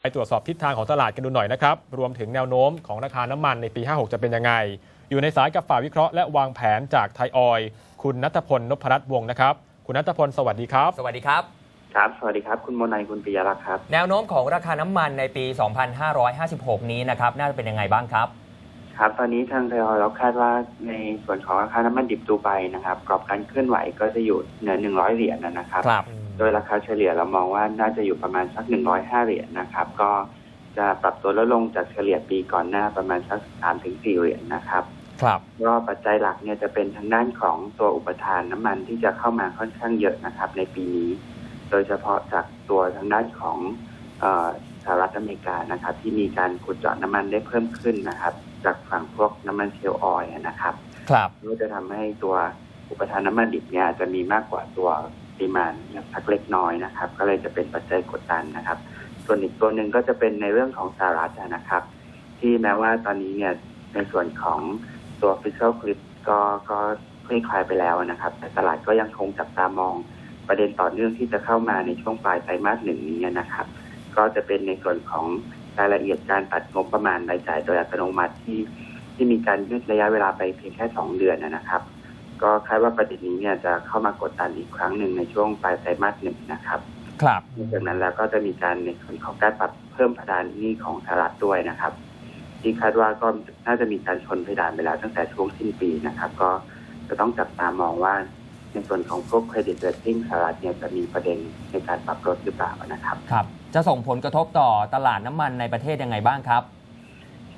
ไปตรวจสอบทิศทางของตลาดกันดูหน่อยนะครับ รวมถึงแนวโน้มของราคาน้ำมันในปี 56 จะเป็นยังไง อยู่ในสายกับฝ่ายวิเคราะห์และวางแผนจากไทยออยล์คุณนัทพลนพรัตน์วงศ์นะครับ คุณนัทพลสวัสดีครับ สวัสดีครับ ครับ สวัสดีครับ คุณโมนายคุณปิยรักษ์ครับ แนวโน้มของราคาน้ำมันในปี 2556 นี้นะครับ น่าจะเป็นยังไงบ้างครับ ครับ ตอนนี้ทางไทยออยล์เราคาดว่าในส่วนของราคาน้ำมันดิบดูไบนะครับ กรอบการเคลื่อนไหวก็จะอยู่เหนือ 100 เหรียญนะนะครับ ครับ โดยราคาเฉลี่ยเรามองว่าน่าจะอยู่ประมาณสัก105เหรียญนะครับ ก็จะปรับตัวลดลงจากเฉลี่ยปีก่อนหน้าประมาณสัก3-4เหรียญนะครับครับก็ปัจจัยหลักเนี่ยจะเป็นทางด้านของตัวอุปทานน้ำมันที่จะเข้ามาค่อนข้างเยอะนะครับ ในปีนี้ โดยเฉพาะจากตัวทางด้านของเออสหรัฐอเมริกานะครับ ที่มีการขุดเจาะน้ำมันได้เพิ่มขึ้นนะครับ จากฝั่งพวกน้ำมันเชลล์ออยล์นะครับ ครับก็จะทำให้ตัวอุปทานน้ำมันดิบเนี่ยจะมีมากกว่าตัว ปริมาณสักเล็กน้อยนะครับ ก็เลยจะเป็นปัจจัยกดดันนะครับ ส่วนอีกตัวหนึ่งก็จะเป็นในเรื่องของสหรัฐนะครับ ที่แม้ว่าตอนนี้เนี่ยในส่วนของตัว fiscal cliff ก็ก็คลี่คลายไปแล้วนะครับ แต่ตลาดก็ยังคงจับตามองประเด็นต่อเนื่องที่จะเข้ามาในช่วงปลายไตรมาสหนึ่งนี้นะครับ ก็จะเป็นในส่วนของรายละเอียดการตัดงบประมาณรายจ่ายโดยอัตโนมัติที่ที่มีการยืดระยะเวลาไปเพียงแค่สองเดือนนะครับ ก็คาดว่าประเด็นนี้เนี่ยจะเข้ามากดดันอีกครั้งหนึ่งในช่วงปลายไตรมาสหนึ่งนะครับครับหลังจากนั้นแล้วก็จะมีการในส่วนของการปรับเพิ่มเพดานหนี้ของสหรัฐด้วยนะครับ ที่คาดว่าก็น่าจะมีการชนเพดานไปแล้วตั้งแต่ช่วงสิ้นปีนะครับ ก็จะต้องจับตามองว่าในส่วนของพวกเครดิตเรตติ้งสหรัฐเนี่ยจะมีประเด็นในการปรับลดหรือเปล่านะครับ ครับ จะส่งผลกระทบต่อตลาดน้ำมันในประเทศยังไงบ้างครับ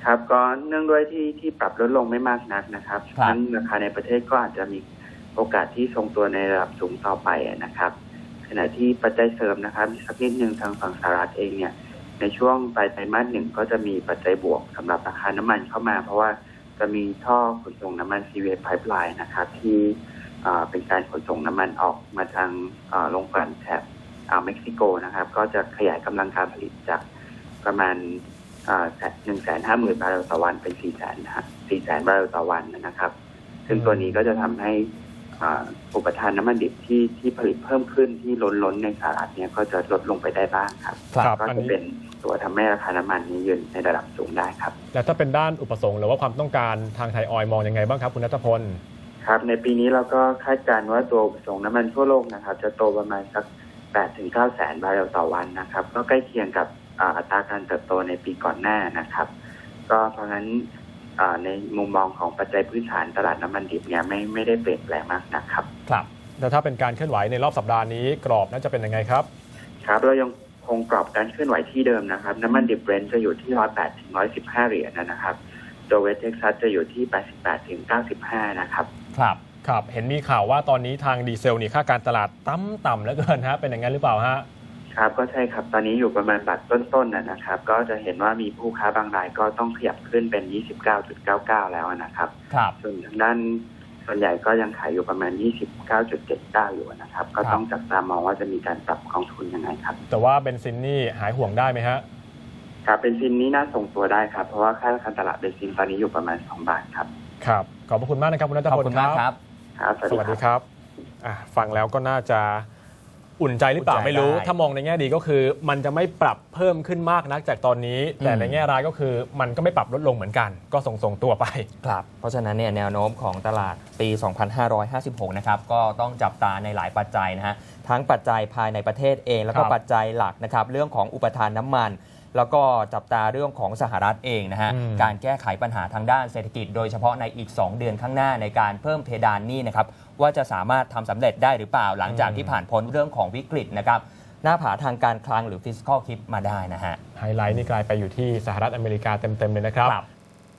ครับก็เนื่องด้วยที่ที่ปรับลดลงไม่มากนักนะครับครับ นั้นราคาในประเทศก็อาจจะมีโอกาสที่ทรงตัวในระดับสูงต่อไปนะครับ ขณะที่ปัจจัยเสริมนะครับสักนิดหนึ่งทางฝั่งสหรัฐเองเนี่ยในช่วงปลายไตรมาสหนึ่งก็จะมีปัจจัยบวกสำหรับราคาน้ำมันเข้ามา เพราะว่าจะมีท่อขนส่งน้ำมันซีเวย์ไพป์ไลน์นะครับ ที่เอ่อเป็นการขนส่งน้ำมันออกมาทางเอ่อโรงกลั่นแถบอ่าวเม็กซิโกนะครับ ก็จะขยายกำลังการผลิตจากประมาณ หนึ่งแสนห้าหมื่นบาร์เรลต่อวันเป็นสี่แสนสี่แสนบาร์เรลต่อวันนะครับ ซึ่งตัวนี้ก็จะทำให้อ่าอุปทานน้ำมันดิบที่ที่ผลิตเพิ่มขึ้นที่ล้นล้นๆในสหรัฐเนี่ยก็จะลดลงไปได้บ้างครับครับก็อันจะนี้เป็นตัวทำให้ราคาน้ำมันนี้ยืนในระดับสูงได้ครับ แล้วถ้าเป็นด้านอุปสงค์หรือว่าความต้องการทางไทยออยล์มองยังไงบ้างครับ คุณนัทพลครับในปีนี้เราก็คาดการณ์ว่าตัวอุปสงค์น้ำมันทั่วโลกนะครับ จะโตประมาณสัก8ถึง9แสนบาร์เรลต่อวันนะครับ ก็ใกล้เคียงกับ อ่าอัตราการเติบโตในปีก่อนหน้านะครับ ก็เพราะฉะนั้นอ่าในมุมมองของปัจจัยพื้นฐานตลาดน้ำมันดิบเนี่ยไม่ไม่ได้เปลี่ยนแปลงมากนะครับ ครับแล้วถ้าเป็นการเคลื่อนไหวในรอบสัปดาห์นี้กรอบน่าจะเป็นยังไงครับ ครับเรายังคงกรอบการเคลื่อนไหวที่เดิมนะครับ น้ำมันดิบเบรนท์จะอยู่ที่108ถึง115เหรียญนะครับตัวเวสเท็กซัสจะอยู่ที่88ถึง95นะครับ ครับครับ เห็นมีข่าวว่าตอนนี้ทางดีเซลนี่ค่าการตลาดต่ำต่ำเหลือเกินฮะเป็นอย่างนั้นหรือเปล่าฮะ ครับก็ใช่ครับตอนนี้อยู่ประมาณบาทต้นๆนะนะครับ ก็จะเห็นว่ามีผู้ค้าบางรายก็ต้องขยับขึ้นเป็น 29.99 แล้วนะครับครับส่วนทางด้านส่วนใหญ่ก็ยังขายอยู่ประมาณ 29.79 อยู่นะครับ ก็ต้องจับตามองว่าจะมีการปรับกองทุนยังไงครับ แต่ว่าเบนซินนี่หายห่วงได้ไหมฮะครับเบนซินนี้น่าส่งตัวได้ครับ เพราะว่าค่าการตลาดเบนซินตอนนี้อยู่ประมาณ 2 บาทครับ ครับ ขอบพระคุณมากนะครับคุณนัทขอบพลคุณมากครับครับ สวัสดีครับอะฟังแล้วก็น่าจะ อุ่นใจหรือเปล่าอุ่นใจไม่รู้ได้ถ้ามองในแง่ดีก็คือ มันจะไม่ปรับเพิ่มขึ้นมากนักจากตอนนี้ แต่อืมในแง่ร้ายก็คือ มันก็ไม่ปรับลดลงเหมือนกัน ก็ส่งส่งๆตัวไป ครับ เพราะฉะนั้นเนี่ยแนวโน้มของตลาดปี 2556 นะครับ ก็ต้องจับตาในหลายปัจจัยนะฮะ ทั้งปัจจัยภายในประเทศเอง แล้วก็ครับปัจจัยหลักนะครับ เรื่องของอุปทานน้ำมัน แล้วก็จับตาเรื่องของสหรัฐเองนะฮะอืมการแก้ไขปัญหาทางด้านเศรษฐกิจ โดยเฉพาะในอีก 2 เดือนข้างหน้าในการเพิ่มเพดานหนี้นะครับว่าจะสามารถทำสำเร็จได้หรือเปล่าหลังจากที่ผ่านพ้นเรื่องของวิกฤตนะครับหน้าผาทางการคลังหรือ fiscal cliff มาได้นะฮะ ไฮไลท์นี่กลายไปอยู่ที่สหรัฐอเมริกาเต็มๆเลยนะครับครับ